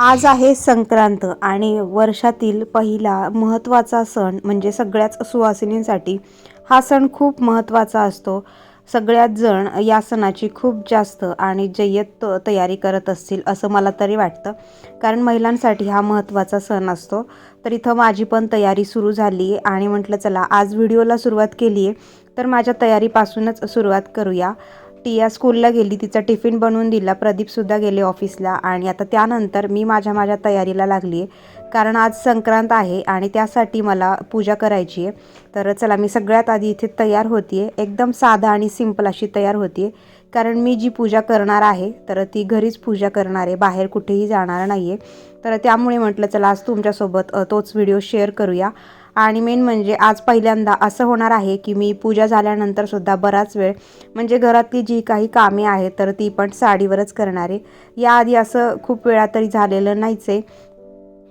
आज आहे संक्रांत आणि वर्षातील पहिला महत्त्वाचा सण म्हणजे सगळ्याच सुवासिनींसाठी हा सण खूप महत्त्वाचा असतो. सगळ्यात जण या सणाची खूप जास्त आणि जय्यत तयारी करत असतील असं मला तरी वाटतं. कारण महिलांसाठी हा महत्त्वाचा सण असतो. तर इथं माझी पण तयारी सुरू झाली आहे आणि म्हटलं चला आज व्हिडिओला सुरुवात केली आहे तर माझ्या तयारीपासूनच सुरुवात करूया. टिया स्कूलला गेली तिचा टिफिन बनवून दिला प्रदीपसुद्धा गेले ऑफिसला आणि आता त्यानंतर मी माझ्या माझ्या तयारीला लागली आहे कारण आज संक्रांत आहे आणि त्यासाठी मला पूजा करायची आहे तर चला मी सगळ्यात आधी इथे तयार होती आहे एकदम साधा आणि सिंपल अशी तयार होती आहे कारण मी जी पूजा करणार आहे तर ती घरीच पूजा करणार आहे बाहेर कुठेही जाणार नाही आहे तर त्यामुळे म्हटलं चला आज तुमच्यासोबत तोच व्हिडिओ शेअर करूया. आणि मेन म्हणजे आज पहिल्यांदा असं होणार आहे की मी पूजा झाल्यानंतर सुद्धा बराच वेळ म्हणजे घरातली जी काही कामे आहेत तर ती पण साडीवरच करणार आहे. याआधी असं खूप वेळा तरी झालेलं नाहीच. आहे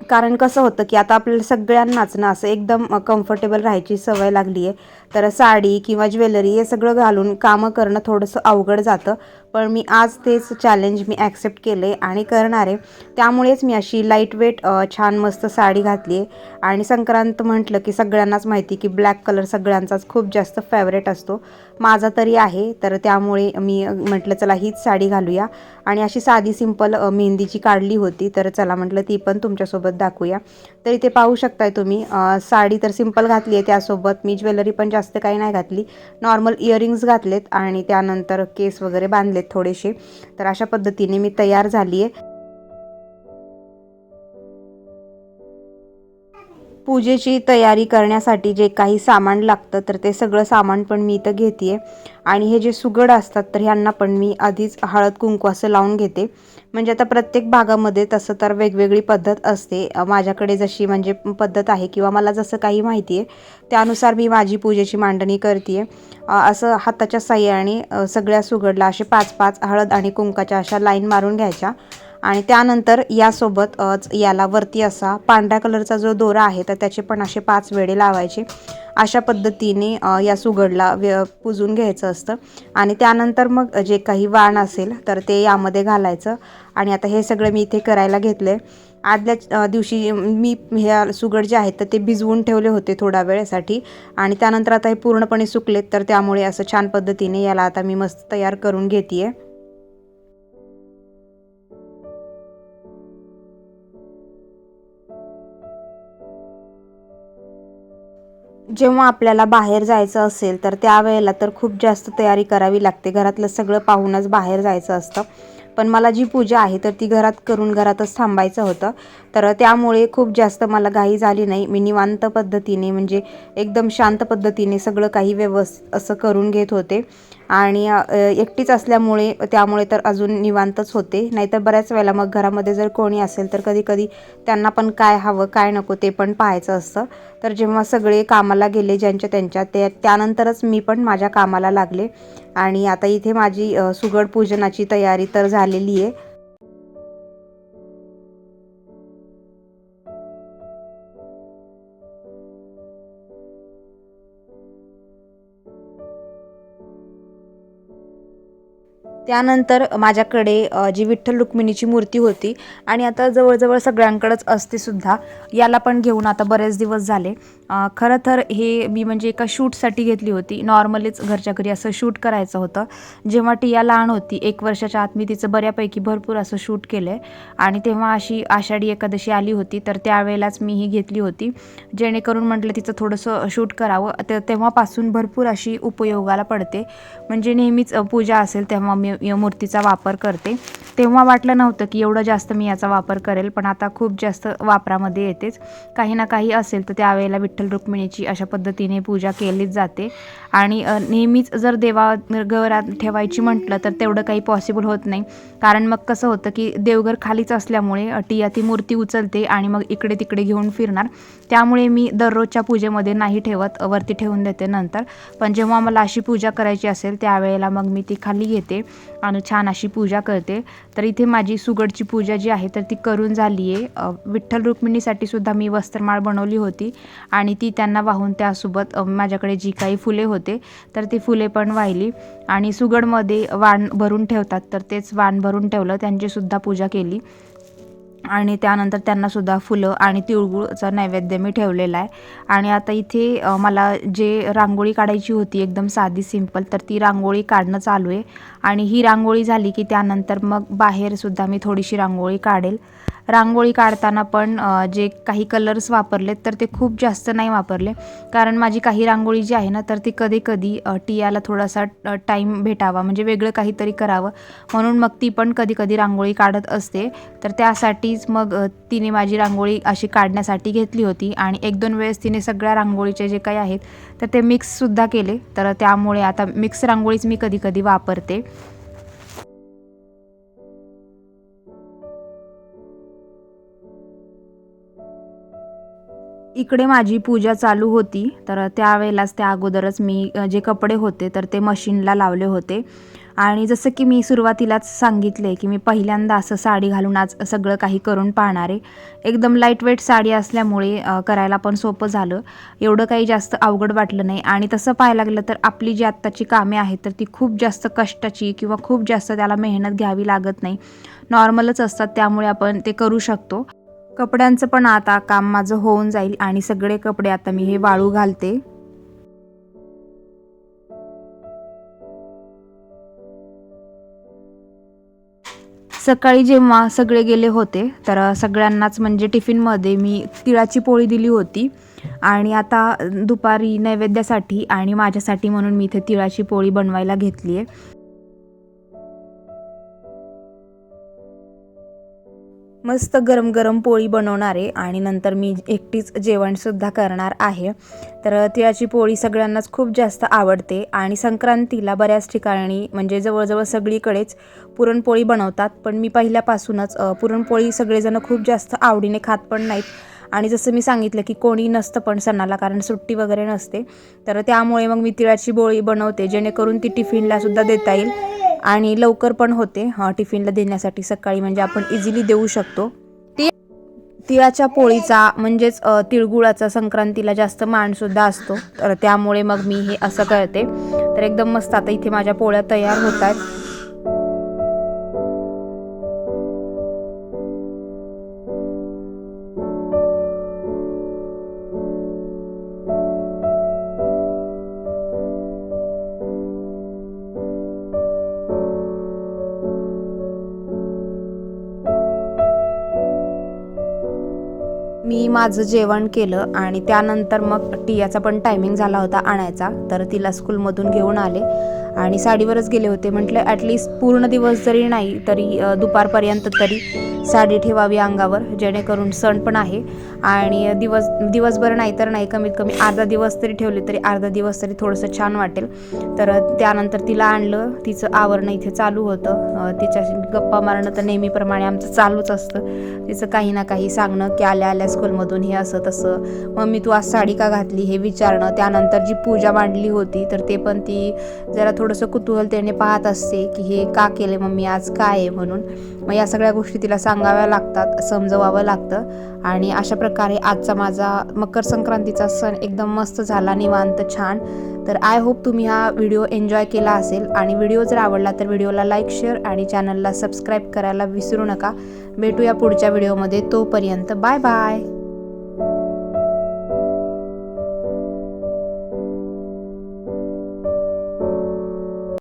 कारण कसं होतं की आता आपल्याला सगळ्यांनाच ना असं एकदम कम्फर्टेबल राहायची सवय लागली आहे तर साडी किंवा ज्वेलरी हे सगळं घालून कामं करणं थोडंसं अवघड जातं. पण मी आज तेच चॅलेंज मी ॲक्सेप्ट केलं आहे आणि करणार. आहे त्यामुळेच मी अशी लाइट वेट छान मस्त साडी घातली आहे. आणि संक्रांत म्हटलं की सगळ्यांनाच माहिती की ब्लॅक कलर सगळ्यांचाच खूप जास्त फेवरेट असतो. माझा तरी आहे तर त्यामुळे मी म्हटलं चला हीच साडी घालूया. आणि अशी साधी सिंपल मेहंदीची काढली होती तर चला म्हटलं ती पण तुमच्यासोबत दाखवूया. तर इथे पाहू शकताय तुम्ही साडी तर सिंपल घातली आहे त्यासोबत. मी ज्वेलरी पण जास्त काही नाही घातली. नॉर्मल इयरिंग्स घातलेत आणि त्यानंतर केस वगैरे बांधलेत थोडेसे. तर अशा पद्धतीने मी तयार झाली आहे. पूजेची तयारी करण्यासाठी जे काही सामान लागतं तर ते सगळं सामान पण मी इथं घेते आणि हे जे सुगड असतात तर ह्यांना पण मी आधीच हळद कुंकू असं लावून घेते. म्हणजे आता प्रत्येक भागामध्ये तसं तर वेगवेगळी पद्धत असते. माझ्याकडे जशी म्हणजे पद्धत आहे किंवा मला जसं काही माहिती आहे त्यानुसार मी माझी पूजेची मांडणी करते असं हाताच्या साह्याने सगळ्या सुगडला असे पाच पाच हळद आणि कुंकाच्या अशा लाईन मारून घ्यायच्या. आणि त्यानंतर यासोबत याला वरती असा पांढऱ्या कलरचा जो दोरा आहे तर त्याचे पण असे पाच वेळे लावायचे. अशा पद्धतीने या सुगडला व्य पुजून घ्यायचं असतं. आणि त्यानंतर मग जे काही वाण असेल तर ते यामध्ये घालायचं. आणि आता हे सगळं मी इथे करायला घेतलं आहे आदल्या दिवशी मी ह्या सुगड जे आहेत तर ते भिजवून ठेवले होते थोड्या वेळेसाठी. आणि त्यानंतर आता हे पूर्णपणे सुकलेत तर त्यामुळे असं छान पद्धतीने याला आता मी मस्त तयार करून घेते आहे जेव्हा आपल्याला बाहेर जायचं असेल तर त्यावेळेला तर खूप जास्त तयारी करावी लागते. घरातलं सगळं पाहूनच बाहेर जायचं असतं. पण मला जी पूजा आहे तर ती घरात करून घरातच थांबायचं होतं. तर त्यामुळे खूप जास्त मला घाई झाली नाही. मी निवांत पद्धतीने म्हणजे एकदम शांत पद्धतीने सगळं काही व्यवस्थित असं करून घेत होते. आणि एकटीच असल्यामुळे त्यामुळे तर अजून निवांतच होते. नाहीतर बऱ्याच वेळेला मग घरामध्ये जर कोणी असेल तर कधी कधी त्यांना पण काय हवं काय नको ते पण पाहायचं असतं. तर जेव्हा सगळे कामाला गेले ज्यांच्या त्यांच्या ते त्यानंतरच मी पण माझ्या कामाला लागले. आणि आता इथे माझी सुगड पूजनाची तयारी तर झालेली आहे. त्यानंतर माझ्याकडे जी विठ्ठल रुक्मिणीची मूर्ती होती आणि आता जवळजवळ सगळ्यांकडेच असते सुद्धा याला पण घेऊन आता बरेच दिवस झाले. खरं तर हे मी म्हणजे एका शूटसाठी घेतली होती. नॉर्मलीच घरच्या घरी असं शूट करायचं होतं. जेव्हा टिया लहान होती एक वर्षाच्या आत मी तिचं बऱ्यापैकी भरपूर असं शूट केलं आहे आणि तेव्हा अशी आषाढी एकादशी आली होती तर त्यावेळेलाच मी ही घेतली होती. जेणेकरून म्हटलं तिचं थोडंसं शूट करावं. ते तेव्हापासून भरपूर अशी उपयोगाला पडते. म्हणजे नेहमीच पूजा असेल तेव्हा मी मूर्तीचा वापर करते. तेव्हा वाटलं नव्हतं की एवढं जास्त मी याचा वापर करेल पण आता खूप जास्त वापरामध्ये येतेच. काही ना काही असेल तर त्यावेळेला विठ्ठल रुक्मिणीची अशा पद्धतीने पूजा केलीच जाते. आणि नेहमीच जर देवा घरात ठेवायची म्हटलं तर तेवढं काही पॉसिबल होत नाही. कारण मग कसं होतं की देवघर खालीच असल्यामुळे टिया ती मूर्ती उचलते आणि मग इकडे तिकडे घेऊन फिरणार. त्यामुळे मी दररोजच्या पूजेमध्ये नाही ठेवत वरती ठेवून देते नंतर. पण जेव्हा मला अशी पूजा करायची असेल त्यावेळेला मग मी ती खाली घेते आणि छान अशी पूजा करते. तर इथे माझी सुगडची पूजा जी आहे तर ती करून झाली आहे विठ्ठल रुक्मिणीसाठी सुद्धा मी वस्त्रमाळ बनवली होती आणि ती त्यांना वाहून त्यासोबत माझ्याकडे जी काही फुले होते तर ती फुले पण वाहिली. आणि सुगडमध्ये वाण भरून ठेवतात तर तेच वाण भरून ठेवलं त्यांचीसुद्धा पूजा केली. आणि त्यानंतर त्यांनासुद्धा फुलं आणि तिळगुळचा नैवेद्य मी ठेवलेला आहे. आणि आता इथे मला जे रांगोळी काढायची होती एकदम साधी सिंपल तर ती रांगोळी काढणं चालू आहे. आणि ही रांगोळी झाली की त्यानंतर मग बाहेरसुद्धा मी थोडीशी रांगोळी काढेल. रांगोळी काढताना पण जे काही कलर्स वापरलेत तर ते खूप जास्त नाही वापरले. कारण माझी काही रांगोळी जी आहे ना तर ती कधी कधी टियाला थोडासा टाईम भेटावा म्हणजे वेगळं काहीतरी करावं. म्हणून मग ती पण कधी कधी रांगोळी काढत असते. तर त्यासाठीच मग तिने माझी रांगोळी अशी काढण्यासाठी घेतली होती. आणि एक दोन वेळेस तिने सगळ्या रांगोळीचे जे काही आहेत तर ते मिक्ससुद्धा केले. तर त्यामुळे आता मिक्स रांगोळीच मी कधी कधी वापरते. इकडे माझी पूजा चालू होती. तर त्यावेळेलाच त्या अगोदरच मी जे कपडे होते तर ते मशीनला लावले होते. आणि जसं की मी सुरुवातीलाच सांगितले की मी पहिल्यांदा असं साडी घालून आज सगळं काही करून पाहणार आहे. एकदम लाइट वेट साडी असल्यामुळे करायला पण सोपं झालं. एवढं काही जास्त अवघड वाटलं नाही. आणि तसं पाहायला लागलं तर आपली जी आत्ताची कामे आहेत तर ती खूप जास्त कष्टाची किंवा खूप जास्त त्याला मेहनत घ्यावी लागत नाही. नॉर्मलच असतात त्यामुळे आपण ते करू शकतो. कपड्यांचं पण आता काम माझं होऊन जाईल आणि सगळे कपडे आता मी हे वाळू घालते. सकाळी जेव्हा सगळे गेले होते तर सगळ्यांनाच म्हणजे टिफिनमध्ये मी तिळाची पोळी दिली होती. आणि आता दुपारी नैवेद्यासाठी आणि माझ्यासाठी म्हणून मी इथे तिळाची पोळी बनवायला घेतली आहे मस्त गरम गरम पोळी बनवणार आहे आणि नंतर मी एकटीच जेवणसुद्धा करणार आहे. तर तिळाची पोळी सगळ्यांनाच खूप जास्त आवडते आणि संक्रांतीला बऱ्याच ठिकाणी म्हणजे जवळजवळ सगळीकडेच पुरणपोळी बनवतात. पण मी पहिल्यापासूनच पुरणपोळी सगळेजण खूप जास्त आवडीने खात पण नाहीत. आणि जसं मी सांगितलं की कोणी नसतं पण सणाला कारण सुट्टी वगैरे नसते. तर त्यामुळे मग मी तिळाची पोळी बनवते जेणेकरून ती टिफिनलासुद्धा देता येईल. आणि लवकर पण होते हा टिफिनला देण्यासाठी सकाळी म्हणजे आपण इझिली देऊ शकतो. तिळाच्या पोळीचा म्हणजेच तिळगुळाचा संक्रांतीला जास्त मानसुद्धा असतो. तर त्यामुळे मग मी हे असं करते. तर एकदम मस्त आता इथे माझ्या पोळ्या तयार होत आहेत. मी माझं जेवण केलं आणि त्यानंतर मग टियाचा पण टायमिंग झाला होता आणायचा. तर तिला स्कूलमधून घेऊन आले. आणि साडीवरच गेले होते. म्हटलं ॲटलिस्ट पूर्ण दिवस जरी नाही तरी दुपारपर्यंत तरी साडी ठेवावी अंगावर जेणेकरून सण पण आहे. आणि दिवस दिवसभर नाही तर नाही कमीत कमी अर्धा दिवस तरी ठेवले तरी अर्धा दिवस तरी थोडंसं छान वाटेल. तर त्यानंतर तिला आणलं. तिचं आवरणं इथे चालू होतं. तिच्याशी गप्पा मारणं तर नेहमीप्रमाणे आमचं चालूच असतं. तिचं काही ना काही सांगणं की आल्या आल्या स्कूलमधून हे असं तसं. मम्मी तू आज साडी का घातली हे विचारणं. त्यानंतर जी पूजा मांडली होती तर ते पण ती जरा थोडंसं कुतूहलतेने पाहत असते की हे का केले मम्मी आज काय आहे म्हणून. मग या सगळ्या गोष्टी तिला सांगाव्या लागतात समजवावं लागतं. आणि अशा प्रकारे आजचा माझा मकर संक्रांतीचा सण एकदम मस्त झाला निवांत छान. तर आय होप तुम्ही हा व्हिडिओ एन्जॉय केला असेल. आणि व्हिडिओ जर आवडला तर व्हिडिओला लाईक शेअर आणि चॅनलला सबस्क्राईब करायला विसरू नका. भेटूया पुढच्या व्हिडिओमध्ये तोपर्यंत. Bye bye